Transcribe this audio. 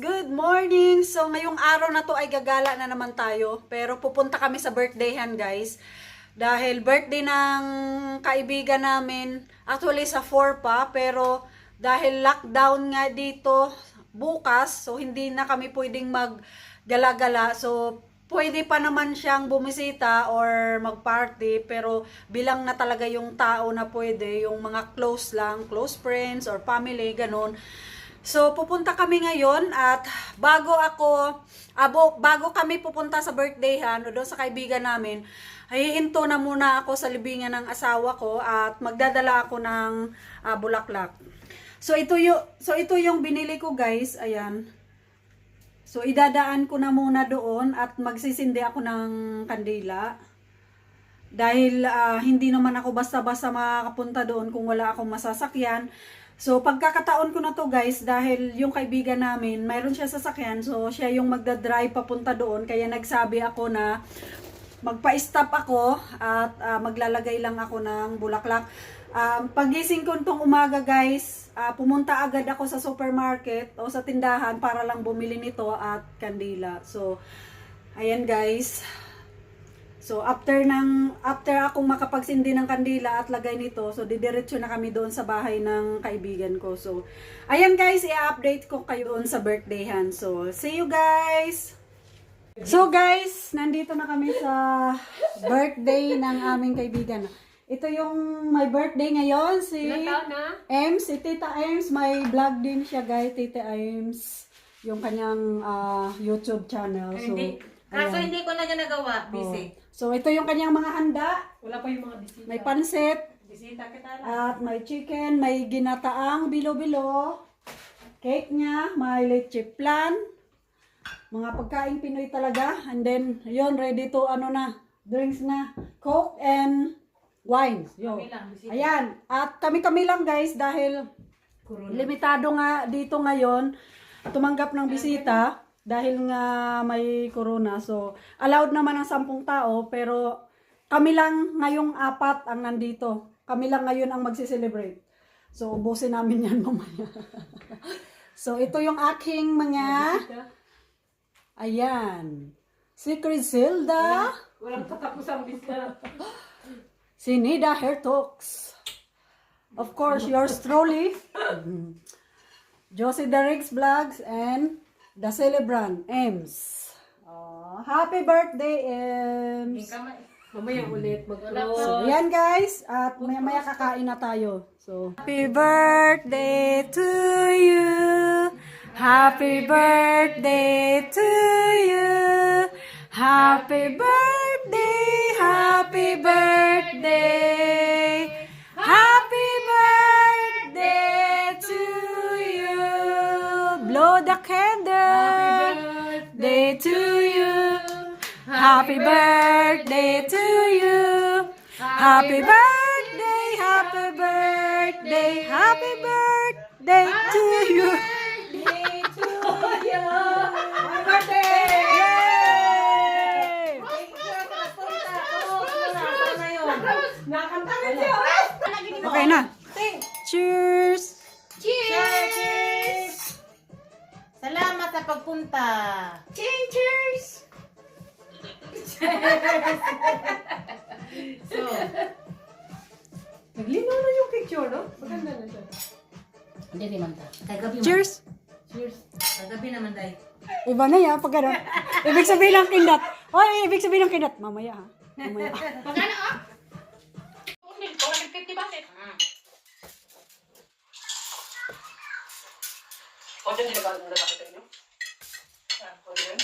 Good morning! So, ngayong araw na to ay gagala na naman tayo. Pero pupunta kami sa birthdayhan, guys. Dahil birthday ng kaibigan namin, actually sa 4 pa, pero dahil lockdown nga dito bukas, so hindi na kami pwedeng maggala-gala. So, pwede pa naman siyang bumisita or mag-party, pero bilang na talaga yung tao na pwede, yung mga close lang, close friends or family, ganun. So, pupunta kami ngayon at bago ako, abo, bago kami pupunta sa birthdayhan o doon sa kaibigan namin, ay hinto na muna ako sa libingan ng asawa ko at magdadala ako ng ah, bulaklak. So, ito yung, so, ito yung binili ko guys, ayan. So, idadaan ko na muna doon at magsisindi ako ng kandila. Dahil ah, hindi naman ako basta-basta makakapunta doon kung wala akong masasakyan. So, pagkakataon ko na to guys, dahil yung kaibigan namin, mayroon siya sasakyan, so siya yung magdadrive papunta doon, kaya nagsabi ako na magpa-stop ako at ah, maglalagay lang ako ng bulaklak. Um, pagising ko tong umaga guys, ah, pumunta agad ako sa supermarket o sa tindahan para lang bumili nito at kandila. So, ayan guys. So after ng after akong makapagsindi ng kandila at lagay nito, so didiretso na kami doon sa bahay ng kaibigan ko. So ayan guys, i-update ko kayo doon sa birthdayhan. So see you guys. So guys, nandito na kami sa birthday ng aming kaibigan. Ito yung my birthday ngayon si? Ems, si Tita Ems, may vlog din siya guys, Tita Ems, yung kanyang ah, YouTube channel. So, hindi. Kaso ayan. hindi ko na niya nagawa. Oh. Busy. So, ito yung kanyang mga handa. Wala pa yung mga bisita. May pansit, Bisita kita lang. at may chicken, may ginataang bilo-bilo, cake niya, may leche flan, mga pagkain Pinoy talaga. And then, yon ready to ano na, drinks na, coke and wine. Yo. Ayan. At kami-kami lang guys dahil Corona. limitado nga dito ngayon tumanggap ng bisita dahil nga may corona. So, allowed naman ng sampung tao pero kami lang ngayong apat ang nandito. Kami lang ngayon ang magsi-celebrate. So, ubusin namin yan mamaya. so, ito yung aking mga ayan. Secret Zelda. Walang katapos ang bisita. Si Nida Hair Talks. Of course, yours truly. Josie the Riggs Vlogs and The Celebrant, Ems. Oh, happy birthday, Ems! Mamaya ulit So, mag-close. yan guys. At maya maya kakain na tayo. So, happy birthday to you. Happy birthday to you. Happy birthday, happy birthday. Blow the candle. Day to you. Happy birthday to you. Happy birthday, happy birthday, happy birthday to you. Sa pagpunta. Cheers! so, Naglinaw na yung picture, no? Maganda na siya. hindi naman ta. Kagabi man. Cheers! Cheers. Kagabi naman tayo. Iba na yan, pag ano. Ibig sabihin ng kindat. Oy, ibig sabihin ng kindat. Mamaya ha. Mamaya. Magkano ah? 450 basit. 어쩐지 내가 노래 나왔거든요. 자, 거기는.